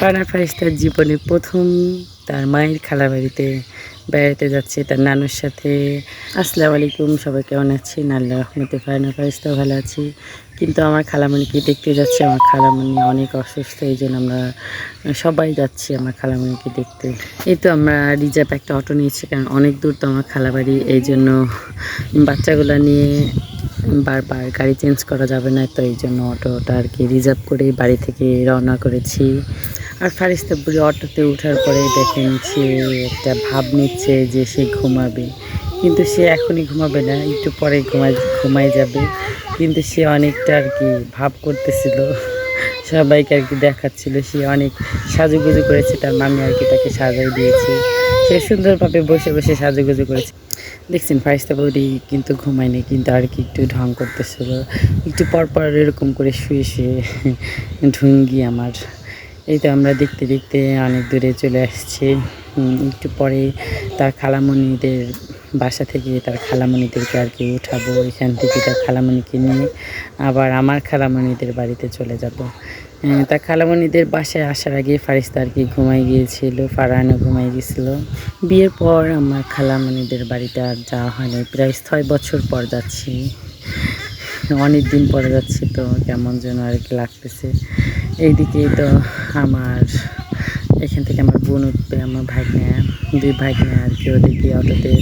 পাড়া ফাইজ জীবনে প্রথম তার মায়ের খালা বাড়িতে বেড়াতে যাচ্ছে, তার নানুর সাথে। আসসালামু আলাইকুম, সবাই কেমন আছি আল্লাহ রহমতে ফায়না ফাইজটাও ভালো আছি। কিন্তু আমার খালামণিকে দেখতে যাচ্ছে? আমার খালামণি অনেক অসুস্থ, এই জন্য আমরা সবাই যাচ্ছি আমার খালামণিকে দেখতে। এই তো আমরা রিজার্ভ একটা অটো নিয়েছি, কারণ অনেক দূর তো আমার খালাবাড়ি, এই জন্য বাচ্চাগুলো নিয়ে বারবার গাড়ি চেঞ্জ করা যাবে না, তো এই জন্য অটোটা আর কি রিজার্ভ করে বাড়ি থেকে রওনা করেছি। আর ফারিস্তাপুরি অটোতে ওঠার পরে দেখেন সে একটা ভাব নিচ্ছে যে সে ঘুমাবে। কিন্তু সে এখনই ঘুমাবে না, একটু পরে ঘুমায় ঘুমায় যাবে। কিন্তু সে অনেকটা আর কি ভাব করতেছিল। সবাইকে আর কি দেখাচ্ছিল, সে অনেক সাজুগুজু করেছে, তার মামি আর কি তাকে সাজাই দিয়েছে। সে সুন্দরভাবে বসে বসে সাজুগুজু করেছে। দেখছেন, ফারিস্তা বৌদি কিন্তু ঘুমায়নি, কিন্তু আর কি একটু ঢং করতেছিল। একটু পরপর এরকম করে শুয়ে শুয়ে, ঢুঙ্গি আমার। এই তো আমরা দেখতে দেখতে অনেক দূরে চলে আসছি। একটু পরে তার খালামণিদের বাসা থেকে তার খালামণিদেরকে আর কি উঠাবো, এখান থেকে তার খালামণিকে নিয়ে আবার আমার খালামণিদের বাড়িতে চলে যাব। তার খালামণিদের বাসায় আসার আগে ফারিস্তা আর কি ঘুমাই গিয়েছিল, ফারহানও ঘুমাই গিয়েছিল। বিয়ের পর আমার খালামণিদের বাড়িতে আর যাওয়া হয় না প্রায় ছয় বছর পর যাচ্ছি। অনেক দিন পরে যাচ্ছি তো কেমন যেন আর কি লাগতেছে। এইদিকে তো আমার, এখান থেকে আমার বোন উঠবে, আমার ভাগ্নে, দুই ভাগ্নে আর কি ওদিকে অটোতে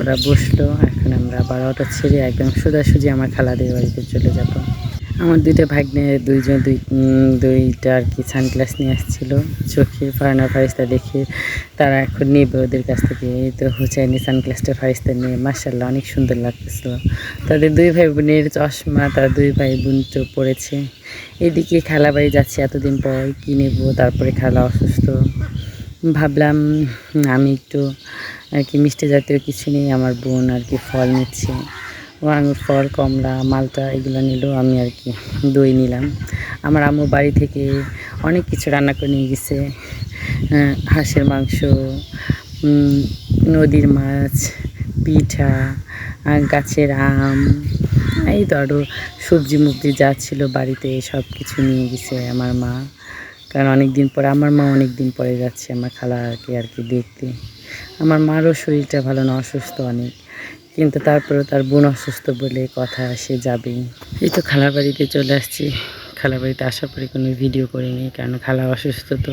ওরা বসল, এখন আমরা আবার অটো ছেড়ে একদম সোজাসুজি আমার খালাদের বাড়িতে চলে যাব। আমার দুইটা ভাগ্নে, দুইজন, দুই দুইটা আর কি সানগ্লাস নিয়ে আসছিল। চোখে ফারানা ফারিস্তা দেখে তারা এখন নেবে ওদের কাছ থেকে। এই তো হুচাইনি সানগ্লাসটা ফারিস্তা নিয়ে মার্শাল্লাহ অনেক সুন্দর লাগতেছিল। তাদের দুই ভাই বোনের চশমা, তার দুই ভাই বোন তো পড়েছে। এদিকে খালা বাড়ি যাচ্ছি এতদিন পর, কী নেব? তারপরে খালা অসুস্থ। ভাবলাম আমি একটু আর কি মিষ্টি জাতীয় কিছু নেই আমার বোন আর কি ফল নিচ্ছে। আঙুর ফল, কমলা মালটা এগুলো নিল আমি আর কি, দই নিলাম। আমার আম্মু বাড়ি থেকে অনেক কিছু রান্না করে নিয়ে গেছে হাঁসের মাংস নদীর মাছ, পিঠা গাছের আম, এই তো আরও সবজি মুবজি যা ছিল বাড়িতে সব কিছু নিয়ে গেছে আমার মা। কারণ অনেক দিন পরে, আমার মা অনেক দিন পরে যাচ্ছে আমার খালাকে আর কি দেখতে। আমার মারও শরীরটা ভালো না, অসুস্থ অনেক। কিন্তু তারপরে তার বোন অসুস্থ বলে কথা, সে যাবেই। এই তো খালার বাড়িতে চলে আসছি। খালার বাড়িতে আসার পরে কোনো ভিডিও করিনি, কারণ খালা অসুস্থ তো,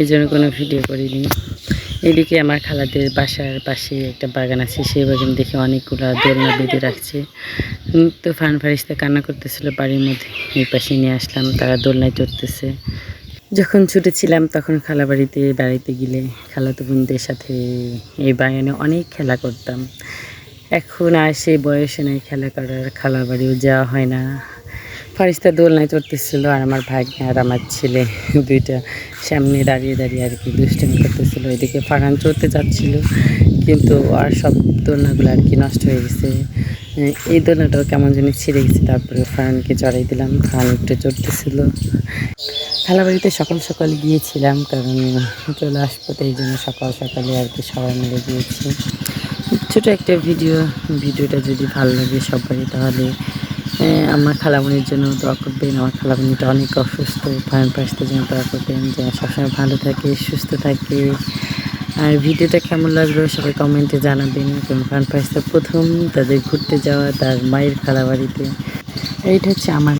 এই জন্য কোনো ভিডিও করিনি। এদিকে আমার খালাদের বাসার পাশে একটা বাগান আছে, সেই বাগান দেখে অনেকগুলো দোলনা বেঁধে রাখছে। তো ফান ফারিস্তা কান্না করতেছিল বাড়ির মধ্যে, এই পাশে নিয়ে আসলাম, তারা দোলনায় চড়তেছে। যখন ছোটো ছিলাম তখন খালা বাড়িতে বেড়াইতে গেলে খালাতো বোনদের সাথে এই বাগানে অনেক খেলা করতাম। এখন আর সেই বয়সে নেই খেলা করার, খালা বাড়িও যাওয়া হয় না। ফারিস্তা দোলনায় চড়তেছিল আর আমার ভাই আর আমার ছেলে দুইটা সামনে দাঁড়িয়ে দাঁড়িয়ে আর কি দুষ্টামি করতেছিল। এদিকে ফারান চড়তে যাচ্ছিল, কিন্তু আর সব দোলনাগুলো আর কি নষ্ট হয়ে গেছে। এই দোলনাটাও কেমন জানি ছিঁড়ে গেছে, তারপরে ফারানকে চড়াই দিলাম ফারান একটু চড়তেছিল। খালা বাড়িতে সকাল সকাল গিয়েছিলাম, কারণ চলে আসব, তো এই জন্য সকাল সকালে আর কি সবাই মিলে গিয়েছি। ছোটো একটা ভিডিও, ভিডিওটা যদি ভালো লাগে সবাই তাহলে আমার খালামণির জন্য দোয়া করবেন। আমার খালামণিটা অনেক অসুস্থ ফায়ার পাশতে জন্য দোয়া করবেন, যে সবসময় ভালো থাকে, সুস্থ থাকে। আর ভিডিওটা কেমন লাগল সবাই কমেন্টে জানাবেন। কারণ ফান পাইসটা প্রথম তাদের ঘুরতে যাওয়া তার মায়ের খালা বাড়িতে এইটা হচ্ছে আমার